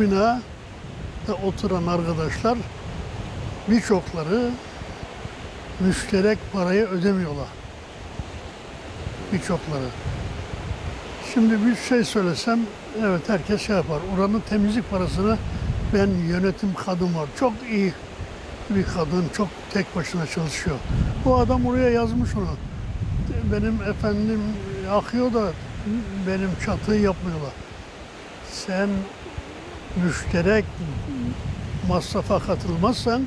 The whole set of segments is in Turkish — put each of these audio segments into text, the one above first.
binada oturan arkadaşlar birçokları müşterek parayı ödemiyorlar. Birçokları. Şimdi bir şey söylesem evet herkes şey yapar. Oranın temizlik parasını ben yönetim kadın var. Çok iyi bir kadın. Çok tek başına çalışıyor. Bu adam oraya yazmış onu. Benim efendim akıyor da benim çatıyı yapmıyorlar. Sen müşterek masrafa katılmazsan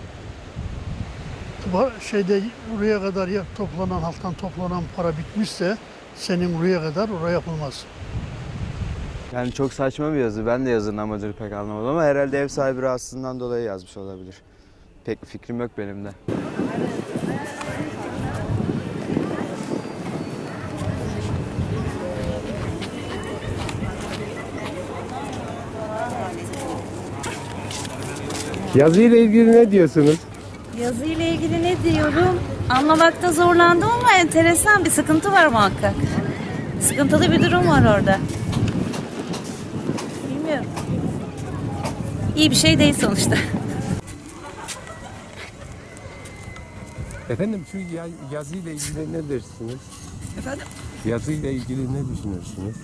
şeyde buraya kadar ya- toplanan halktan toplanan para bitmişse senin buraya kadar oraya yapılmaz. Yani çok saçma bir yazı. Ben de yazının amacını pek anlamadım ama herhalde ev sahibi rahatsızlığından dolayı yazmış olabilir. Pek fikrim yok benim de. Yazıyla ilgili ne diyorsunuz? Yazıyla ilgili ne diyorum? Anlamakta zorlandım ama enteresan bir sıkıntı var muhakkak. Sıkıntılı bir durum var orada. Bilmiyorum. İyi bir şey değil sonuçta. Efendim şu ya- yazıyla ilgili ne dersiniz? Efendim? Yazıyla ilgili ne düşünüyorsunuz?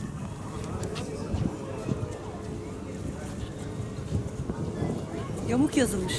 Yamuk yazılmış.